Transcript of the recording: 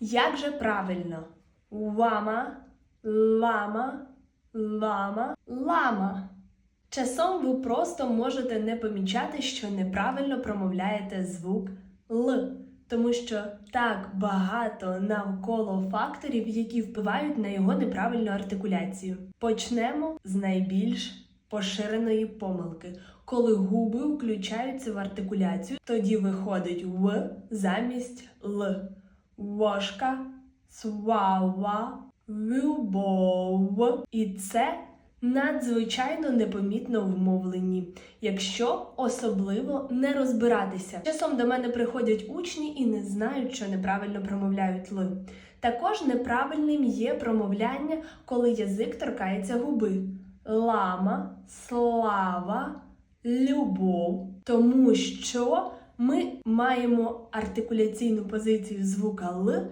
Як же правильно? Лама, лама, лама, лама. Часом ви просто можете не помічати, що неправильно промовляєте звук Л, тому що так багато навколо факторів, які впливають на його неправильну артикуляцію. Почнемо з найбільш поширеної помилки. Коли губи включаються в артикуляцію, тоді виходить В замість Л. Вошка, свава, любов. І це надзвичайно непомітно в мовленні, якщо особливо не розбиратися. Часом до мене приходять учні і не знають, що неправильно промовляють Л. Також неправильним є промовляння, коли язик торкається губи. Лама, слава, любов. Тому що ми маємо артикуляційну позицію звука Л,